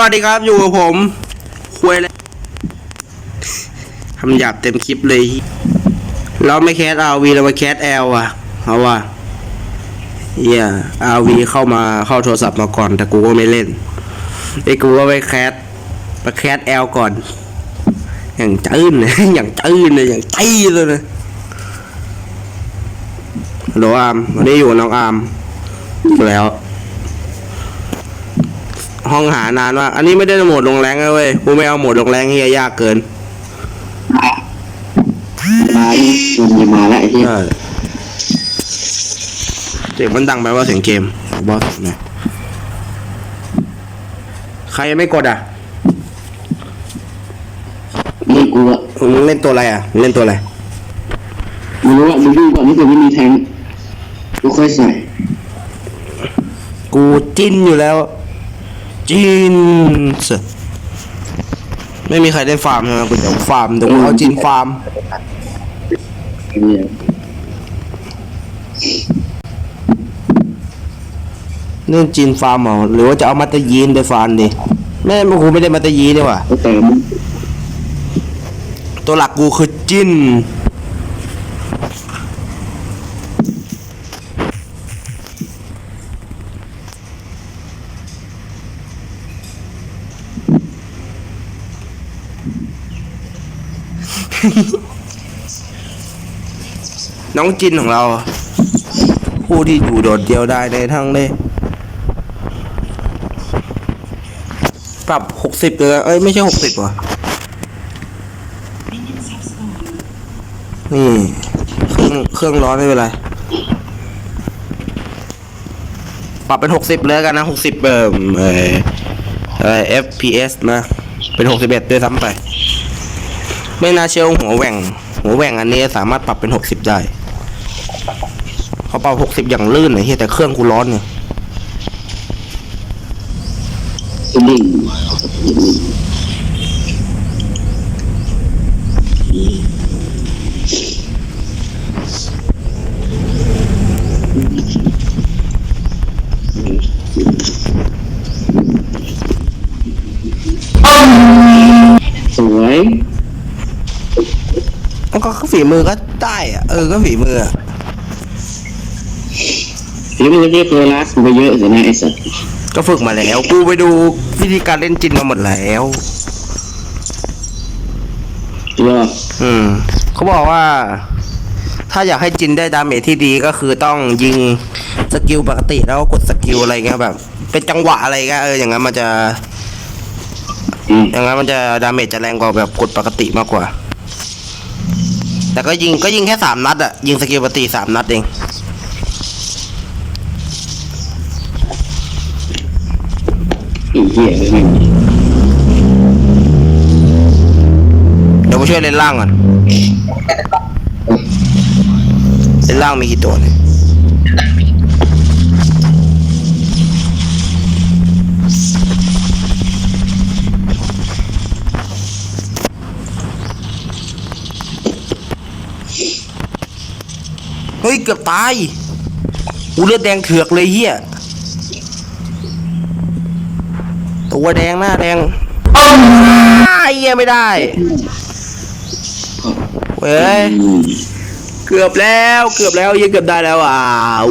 วัสดีครับอยู่กับผมคุยเลยทำหยาบเต็มคลิปเลย เราไม่แคสอาวีเรามาแคสแอลอะเพราะว่าเฮียอาวีเข้ามาเข้าโทรศัพท์มาก่อน แต่กูก็ไม่เล่นไอ้กูก็ไปแคสไปแคสแอลก่อน อย่างจื้นเลยอย่างจื้นเลยอย่างจี้เลยนะฮัลโหลอาร์มวันนี้อยู่กับน้องอาร์มแล้ว ห้องหานานว่ากอันนี้ไม่ได้โหมดลงแรงนะเว้ยกูไม่เอาโหมดลงแรงเฮียยากเกินมาอีกมันจะมาแล้วไอ้ที่ใช่เสียงมันดังไปว่าเสียงเกมบอสนะใครยังไม่กดอะนี่กูอะมึงเล่นตัวอะไรอะมึงเล่นตัวอะไรมึงรู้ว่ามึงดูก่อนที่กูไม่มีแทงกูค่อยใส่ กูจิ้นอยู่แล้ว จิ้นเสร็จไม่มีใครได้ฟาร์มใช่ไหมกูจะฟาร์มเดี๋ยวกูเอาจินฟาร์มเนี่ยเรื่องจินฟาร์มเหรอหรือว่าจะเอามาตายีนไปฟาร์มดิแม่กูไม่ได้มาตายีนดีกว่าก็แต่มึงตัวหลักกูคือจิ้น น้องจินของเรา ผู้ที่อยู่โดดเดียวได้ในทั้งเลยปรับหกสิบเลยนเอ้ย ไม่ใช่หกสิบว่ะนี่ เครื่องเครื่องร้อนไม่เป็นไร ปรับเป็นหกสิบเลยกันนะหกสิบเออเอ่อเอ่อ FPS นะ เป็นหกสิบเอ็ดด้วยซ้ำไป ไม่น่าเชื่อหัวแหว่ง หัวแหว่งอันนี้สามารถปรับเป็นหกสิบได้เขาปรับหกสิบอย่างลื่นเลยเฮียแต่เครื่องกูร้อนเนี่ยอืมงสวย มันก็ ฝีมือก็ได้อะเออก็ฝีมืออะฝีมือเรียกตัวรักกูไปเยอะเลยนะไอ้สัสก็ฝึกมาแล้ว กูไปดูวิธีการเล่นจินมาหมดแล้วตัวอืมเขาบอกว่า ถ้าอยากให้จินได้ดาเมจที่ดีก็คือต้องยิงสกิลปกติแล้วก็กดสกิลอะไรเงี้ยแบบ เป็นจังหวะอะไรเงี้ยเอออย่างนั้นมันจะ อืมอย่างนั้นมันจะดาเมจจะแรงกว่าแบบกดปกติมากกว่า แต่ก็ยิงก็ยิงแค่สามนัดอะยิงสกิลปกติสามนัดเองอ้เหี้ยเลยเดี๋ยวมาช่วยเล่นล่างก่อนเล่นล่างมีกี่ตัวเนี่ย เฮ้ยเกือบตายกูเลือดแดงเถือกเลยเฮียตัวแดงหน้าแดงอ้าวเฮียไม่ได้เว้ยเกือบแล้วเกือบแล้วยังเกือบได้แล้วอะ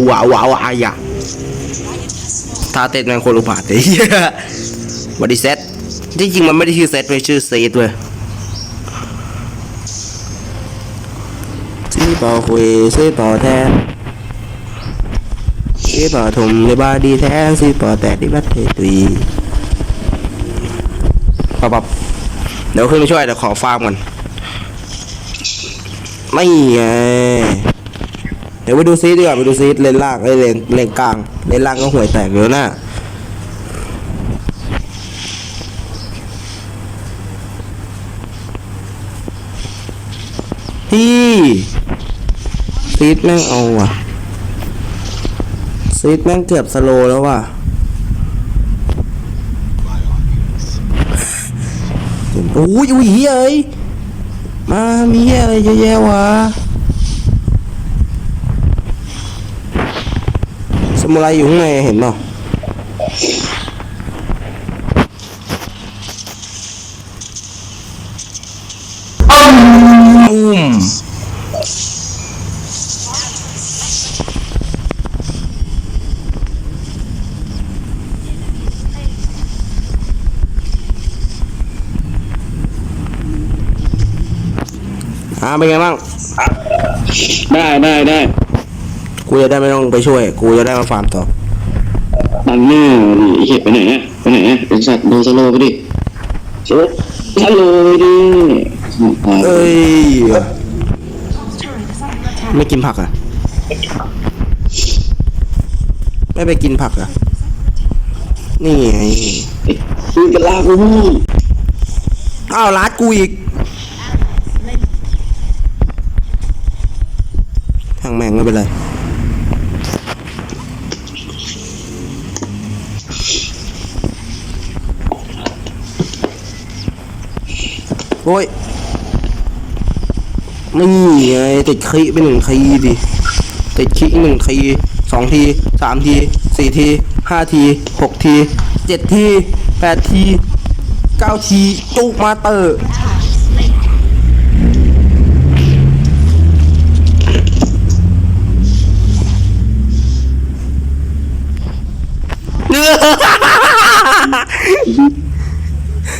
ว้าวว้าวอายะท่าเต้นแมงโคลูบาดเหี้ยวันดีเซตที่จริงมันไม่ได้ชื่อเซตเป็นชื่อเซตเว้ย ซีเป่าคุยซีเป่าแทนซีเป่าถุมในบาดีแทนซีเป่าแตกที่บัดเทตุยปับปับเดี๋ยวขึ้นมาช่วยเดี๋ยวขอฟาร์มก่อนไม่ไงเดี๋ยวไปดูซีดดีกว่าไปดูซีดเลนล่างไอ้เลนเลนกลางเลนล่างก็ห่วยแตกอยู่นะพี่ ซีดแม่งเอาว่ะซีดแม่งเกือบสโลแล้วว่ะโอ้ยอุ้ยเฮ้ยมามีอะไรเยอะแยะวะสมุไรอยู่ข้างในเห็นเปล่า อ่าเป็นไงบ้าง ได้ได้ได้กูจะได้ไม่ต้องไปช่วย กูจะได้มาฟาร์มต่อตังหน้าดิไอ้เหี้ยไปไหนอะไปไหนอะเป็นสัตว์โดนสโลว์ไปดิสโลว์สโลว์ไปดิเอ้ยไม่กินผักอะ ไม่ไปกินผักอะ นี่ไงคุยกันลากูอ้าวรัดกูอีกางแม่งไม่เป็นไรโอ้ยนี่ไงติดคีไปหนึ่งทีดิติดคีหนึ่งทีสองทีสามทีสี่ทีห้าทีหกทีเจ็ดทีแปดทีเก้าทีจุกมาเตอร์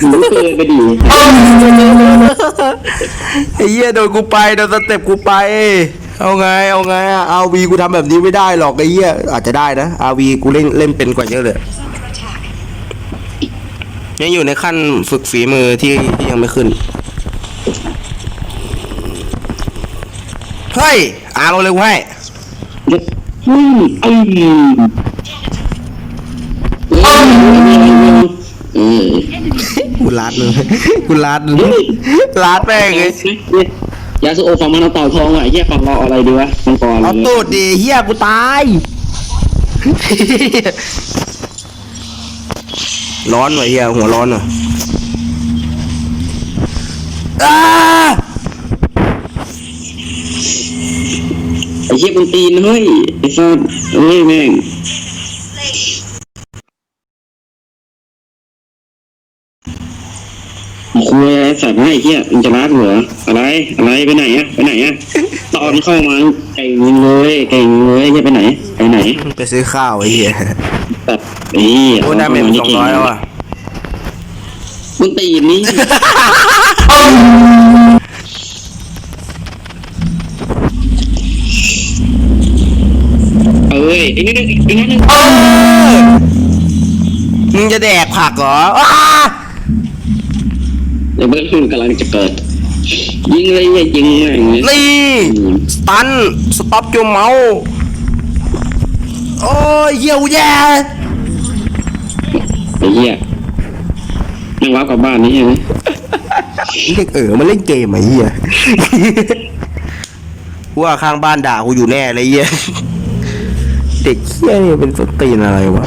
หนูเกินไปดิไอ้เหี้ยโดนกูไปโดนสเต็ปกูไป เอาไงเอาไงอะอาวีกูทำแบบนี้ไม่ได้หรอกไอ้เหี้ยอาจจะได้นะอาวีกูเล่นเล่นเป็นกว่าเยอะเลยยังอยู่ในขั้นฝึกฝีมือที่ที่ยังไม่ขึ้นเฮ้ยอาเราเร็วให้เฮ้ยไอ้ กูลาดเลยกูลาดเลยลาดแม่งเลยยาสูโอฝั่งมันเอาเต่าทองอะไอ้เหี้ยฝั่งเราเอาอะไรดีวะมังกรเอาตูดดิเฮียกูตายร้อนว่ะเฮียหัวร้อนว่ะอ้าไอ้เหี้ยคนตีนเฮ้ยไอ้สัสเฮ้ยแม่งคุยไอ้ สัตว์ไอ้เหี้ยมึงจะรักเหรออะไรอะไรไปไหนอะไปไหนอะตอนเข้ามาเก่งเลยเก่งเลยจะไปไหนไปไหนไปซื้อข้าวไอ้เฮียตัดไอ้เหี้ยโอ้ได้เมมสองร้อยแล้วอะมึงตีนนี่เอ้ยไอ้นี่นึงอีกนิดนึงมึงจะแดกผักเหรออ้า เดี๋ยวเบิ้ลขึ้นกำลังจะเกิด ยิงเลยเนี่ยยิงแม่งเลยนี่ สตัน สต็อปจูเมาโอ้ยเหี้ยวแย่ไอ้เหี้ยนั่งวับกลับบ้านนี่ใช่ไหมเด็กเอ๋อมาเล่นเกมไอ้เหี้ยกูว่าข้างบ้านด่ากูอยู่แน่เลยเหี้ยเด็กเหี้ยนี่เป็นสนตีนอะไรวะ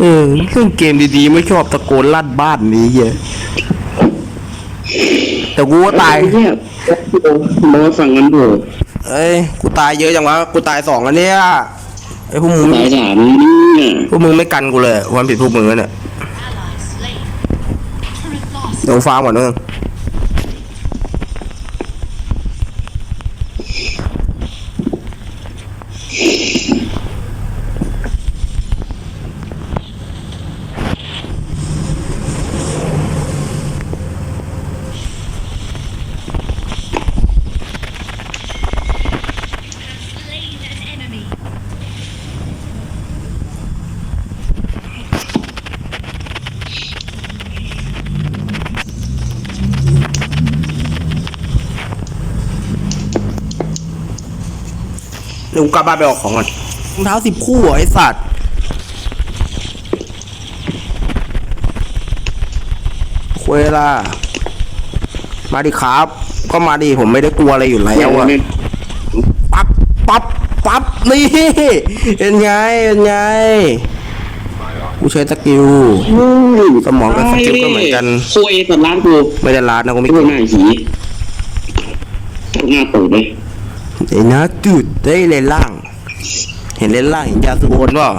เออเล่นเกมดีๆไม่ชอบตะโกนลั่นบ้านนี้เหี้ย แต่กูก็ตายไอ้เหี้ยโดนฝั่งนั้นโดดเอ้ย กูตายเยอะจังวะ กูตายสองแล้วเนี่ยไอ้พวกมึงสายสามนี่เนี่ยพวกมึงไม่กันกูเลยความผิดพวกมึงแล้วเนี่ยเดี๋ยวฟาร์มก่อนนึง เดี๋ยวกูกลับบ้านไปออกของก่อนรองเท้าสิบคู่เหรอไอ้สัตว์คุยล่ะมาดิครับ ก็มาดิผมไม่ได้กลัวอะไรอยู่แล้วอะปั๊บปั๊บปั๊บนี่เป็นไงเป็นไงกูใช้สกิลสมองกับสกิลก็เหมือนกันคุยสัตว์ร้านกูไม่ได้ลาดนะกูไม่ไม่เก่งหน้าหีหน้าตูดเลย ไอ้นะจุดได้เลนล่าง เห็นเลนล่างเห็นยาสุโอนเปล่า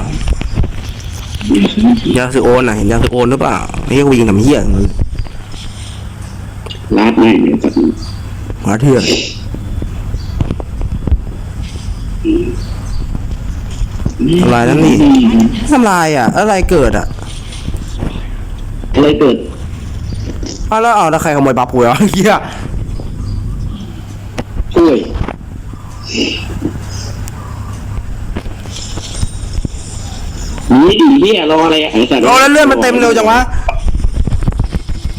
ยาสุโอนอะเห็นยาสุโอนหรือเปล่าไอ้เหี้ยกูยิงทำเหี้ยลาดแม่งเนี่ยสัตว์หมาเถื่อนอะไรนั่นนี่ทำลายอะ อะไรเกิดอะ อะไรเกิดเอาแล้วเอาแล้วใครขโมยบัฟกูอะเหี้ย นี่ดิเฮียรออะไรอะไอ้สัตว์โอ้แล้วเลือดมันเต็มเร็วจังวะ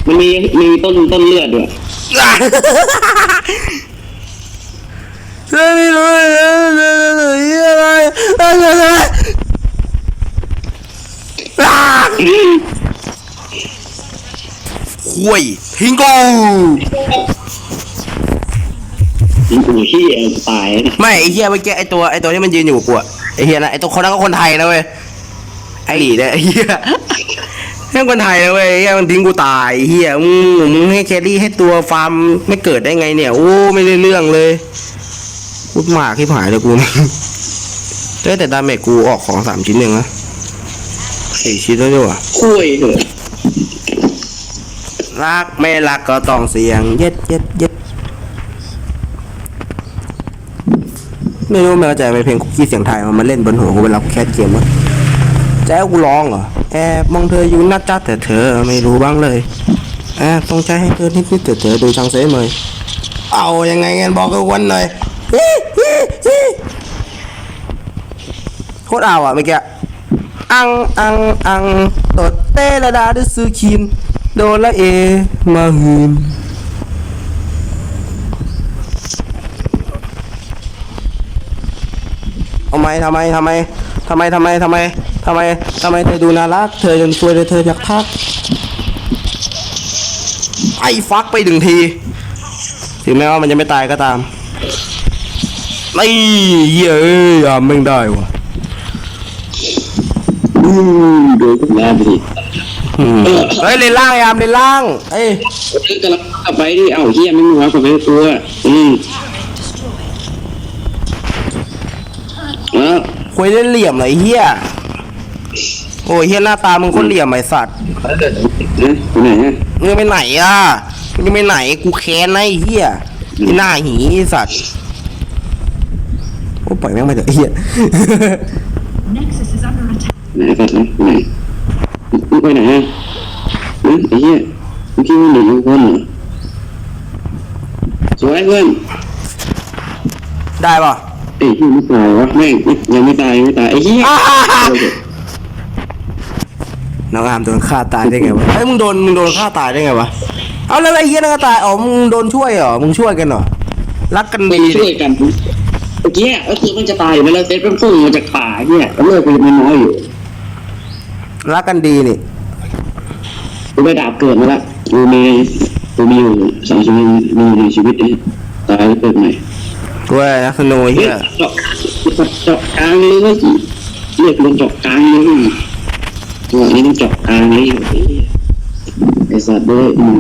มันมีมีต้นต้นเลือดด้วยไม่รู้เลยอะไรอะไรห่วยทิ้งกู ยิงกูเฮียตายนะไม่ไอเฮียเมื่อกี้ไอตัวไอตัวที่มันยืนอยู่กับกูอะไอเฮียนะไอตัวคนนั้นก็คนไทยนะเว้ยไอหลีเนี่ยไอเฮียแค่คนไทยนะเว้ยไอ้เฮียมันทิ้งกูตายไอ้เฮียมึงมึงให้แครี่ให้ตัวฟาร์มไม่เกิดได้ไงเนี่ยโอ้ไม่ได้เรื่องเลยพูดมากที่ผายเลยกูเฮ้ยแต่ดาเมจกูออกของสามชิ้นเองนะสี่ชิ้นแล้วด้วยวะคุยเถอะรักไม่รักก็ต้องเสียง เย็ดเย็ดเย็ด ไม่รู้ไม่เข้าใจไหมเพลงคุกกี้เสียงไทยมันมาเล่นบนหัวกูเวลากูแคสเกมวะจะให้กูร้องเหรอแอบมองเธออยู่นะจ๊ะแต่เธอไม่รู้บ้างเลยแอบต้องใจให้เธอนิดนิดๆแต่เธอดูช่างเสียเมยเอายังไงงั้นบอกกันวันหน่อยฮิฮิฮิโคตรเอาอะเมื่อกี้อังอังอังตดเตละดาดซื้อคินโดนละเอมาหืน ทำไมทำไมทำไมทำไมทำไมทำไมทำไมทำไมเธอดูน่ารักเธอยังสวยเลยเธออยากทักไอ้ฟักไปหนึ่งที ถึงแม้ว่ามันจะไม่ตายก็ตามไอ้เหี้ยเอ้ยยามไม่งได้วะอืมดูกูแล้วไปดิอืมเฮ้ยเลนล่างยามเลนล่างเอ้ยเฮ้ยกำลังกลับไปดิเอ้าเฮียไม่มีวะกลับไปตัวอืม คุยเล่นเหลี่ยมเหรอไอ้เหี้ยโอ้ยเหี้ยหน้าตามึงคนเหลี่ยมไอ้สัตว์นะไปไหนฮะมึงจะไปไหนอะมึงจะไปไหนกูแค้นนะไอ้เหี้ยไอ้หน้าหีไอ้สัตว์โอ้ปล่อยแม่งไปเถอะไอ้เหี้ย Nexus is under attack. ไหนสัตว์นะไปไหนมึงไปไหนฮะอืมไอ้เหี้ยเมื่อกี้มันหนีอยู่คนเหรอสวยเพื่อนได้ป่ะ ไอ้ที่ไม่ตายวะแม่งยังไม่ตายยังไม่ตายไอ้เหี้ยน้องอามโดนฆ่าตายได้ไงวะเฮ้ยมึงโดนมึงโดนฆ่าตายได้ไงวะเอาแล้วไอ้เหี้ยนั่นก็ตายอ๋อมึงโดนช่วยเหรอมึงช่วยกันเหรอรักกันไปดีช่วยกันเมื่อกี้ก็คือมันจะตายอยู่ไปแล้วเซตเป็นพุ่งมาจากป่าเนี่ยแล้วเลิกไปมันน้อยอยู่รักกันดีนี่กูไปดาบเกิดมาละกูมีกูมีอยู่สองชีวิตมีอยู่ในชีวิตนี้ตายแล้วเกิดใหม่ กูว่านักสนุกเฮ้เหี้ยยเจาะเจาะกลางเลยเว้ยเรียกลงเจาะกลางเลยตัวนี้ต้องเจาะกลางเลยไอ้สัตว์ด้วยอืม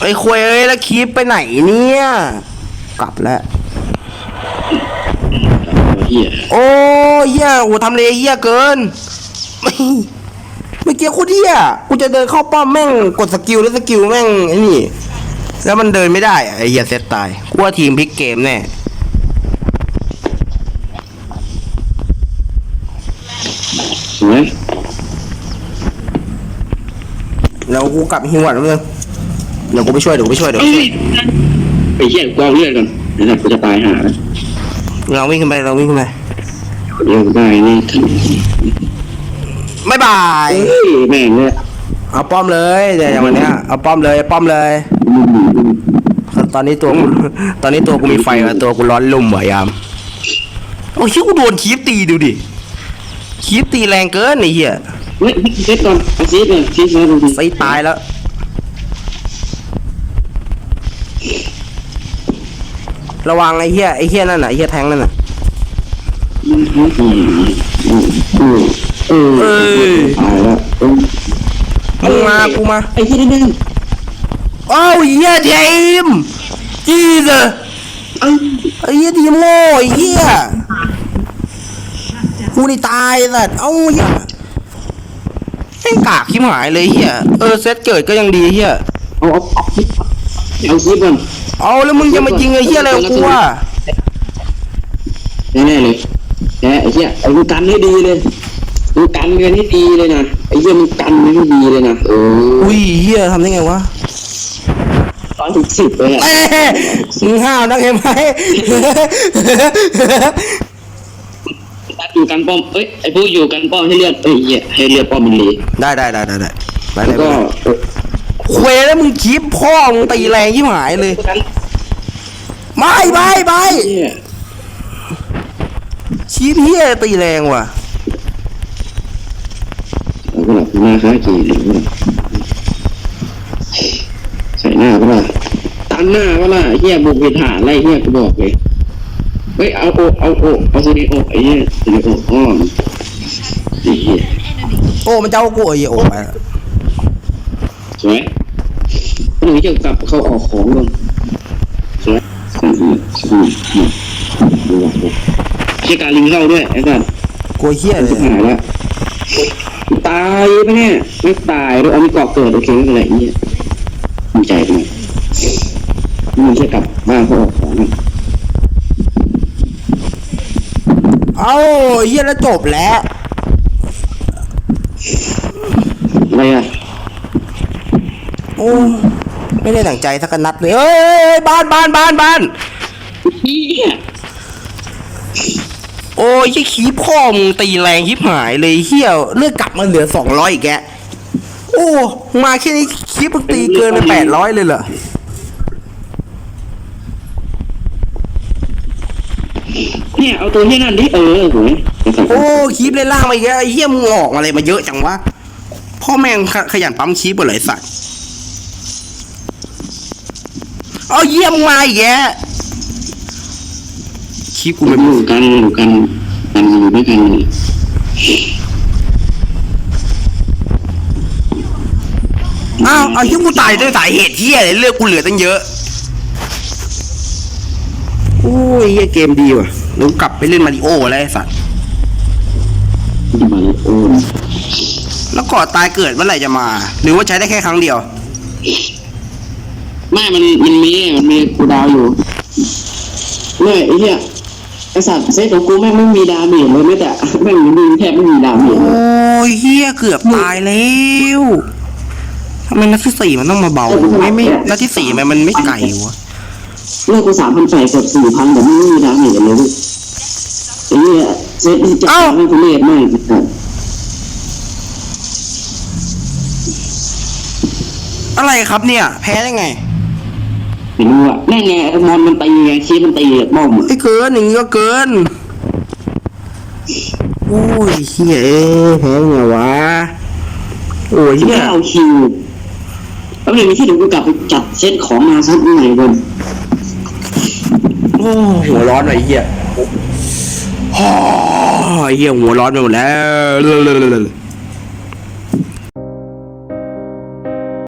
ไอ้ควยเอ้ยแล้วคีปไปไหนเนี่ย กลับแล้วเหี้ยโอ้เหี้ยโอ้ทำเลเหี้ยเกิน ไม่เมื่อกี้โคตรเหี้ยกูจะเดินเข้าป้อมแม่งกดสกิลแล้วสกิลแม่งไอ้นี่ แล้วมันเดินไม่ได้อะไอ้เหี้ยเซตตายกูว่าทีมพลิกเกมแน่สวยแล้วกูกลับฮิวก่อนเลยเดี๋ยวกูไปช่วยเดี๋ยวกูไปช่วยเดี๋ยวเอ้ยไปเหี้ยกูเอาเลือดก่อนไอ้สัตว์กูจะตายหาแล้วเราวิ่งขึ้นไปเราวิ่งขึ้นไปเดี๋ยวได้นี่ทั้งบ๊ายบายเฮ้ยแม่งเลยเอาป้อมเลยเดี๋ยวอย่างวันเนี้ยเอาป้อมเลยป้อมเลย ตอนนี้ตัวกูตอนนี้ตัวกูมีไฟแล้วตัวกูร้อนลุ่มว่ะยามโอ้ยชิวกูโดนคีบตีดูดิคีบตีแรงเกินไอ้เหี้ยเฮ้ยเซตก่อนเอาซีดก่อนซีดมาดูดิไฟตายแล้วระวังไอ้เหี้ยไอ้เหี้ยนั่นน่ะไอ้เหี้ยแทงนั่นน่ะมันท้องอืมอืมอืมเออเอ้ยตายแล้วเออมึงมากูมาไอ้ที่นี่นึง โอ้ยเหี้ยทีมจีสเอ้ยไอ้เหี้ยทีมโง่ไอ้เยกูนี่ตายสัตว์เอ้าเหี้ยแม่งกากชิบหายเลยเหี้ยเออเซตเกิดก็ยังดีเหี้ยเอาเอาเอาเอาซีดก่อนเอาแล้วมึงจะมายิงไอ้เหี้ยอะไรของกูอะแน่ๆเลยแน่ไอ้เหี้ยไอ้กูกันให้ดีเลยกูกันกันให้ดีเลยนะไอ้เหี้ยมึงกันให้ดีเลยนะเอออุ้ยเหี้ยทำได้ไงวะ ตอนทุกสิบเลยอะเอ้ยมึงห้าวนักเห็นไหม ตัดอยู่กันป้อมเอ้ยไอ้ผู้อยู่กันป้อมให้เลือดเอ้ยเหี้ยให้เลือดป้อมมันรีได้ได้ได้ได้ได้ไปเลแล้ยวไปก็เลยเควแล้วมึงคลิปพ่อมึงตีแรงยิ่หายเลยกันไม่ไม่ไม่เหี้ยคลิปเฮียตีแรงว่ะ เอาก็หลับหน้าค้ากี่เลยใส่ หน้าก็ล่ะตันหน้าก็ล่ะเหี้ยบุกไปหาอะไรเหี้ยกูบอกเลยเฮ้ยเอาโอเอาโอเอาซูนิโอไอ้เหี้ยซูนิโออ้อมไอ้เหี้ยโอ้มันเจ้ากูไอ้เหี้ยโอ้ไปละสวยหนูจะกลับเข้าออกของก่อนสวยอืมอืมอืมอืมดูว่ะเชี่ยการลิงเข้าด้วยไอ้สัสกูเฮียเลยหายแล้วตายปะเนี่ยไม่ตายด้วยเอามีเกาะเกิดโอเคไม่เป็นไรเนี่ย ดีใจไปหน่อยมึงจะกลับบ้านเขาออกของกันเอ้าเฮียแล้วจบแล้วอะไรอะโอ้ไม่ได้หนังใจสักนัดเลยเอ้ยบ้านบ้านบ้านบ้านเฮียโอ้ยยี่ขี้พ่อมึงตีแรงยิบหายเลยเฮียเลือกกลับมาเหลือสองร้อยอีกแกโอ้มาแค่นี้คลิปมึงตีเกินไปแปดร้อยเลยเหรอเนี่ยเอาตัวที่นั่นดิเออโหยไอ้สัตว์โอ้คลิปเลยล่างมาอีกแล้วไอ้เฮียมึงออกอะไรมาเยอะจังวะพ่อแม่งขขยันปั๊มคลิปหมดเลยไอ้สัตว์เอาเยี่ยมงมาอีกแกคลิปกูมัไม่นอยู่กันอยู่กันกันอยู่ด้วยกัน อ้าวเอาเฮียกูตายด้วยสาเหตุเฮียอะไรเลือกกูเหลือตั้งเยอะโอ้ยเฮียเกมดีว่ะแล้วกลับไปเล่นมาริโอแล้วไอ้สัตว์ที่มาโอ้แล้วก่อตายเกิดเมื่อไหร่จะมา หรือว่าใช้ได้แค่ครั้งเดียว ไม่มันมันมีมันมีกูดาวอยู่เนี่ยไอ้เหี้ยไอ้สัตว์เซตของกูแม่งไม่มีดาเมจเลยไม่แต่แม่งมีแทบไม่มีดาเมจโอ้เลยยเฮียเกือบตายแล้ว ทำไมนัดที่สี่มันต้องมาเบาไม่ไม่นัดที่สี่ทำไมมันไม่ไกลวะเลือกกูสามพันแปดกับสี่พันแต่ไม่มีดาเมจเลยลูกไอ้เหี้ยเซตที่จับไม่กูเลียดมากไอ้สัตว์อะไรครับเนี่ย แพ้ได้ไงไม่รู้อะแม่งไงไอ้มอนมันตีไงชี้มันตีอะบ้อมอะไอ้เกินอย่างนี้ก็เกินโอ้ยเฮียเอ้ยแพ้ไงวะโอ้ยเฮีที่ยเอาคิว แล้วเดี๋ยวมีที่เดี๋ยวกูกลับไปจัดเส้นของมาซัดใหม่บนโอ้หัวร้อนว่ะไอ้เฮียโอ้เฮียหัวร้อนไปหมดแล้ว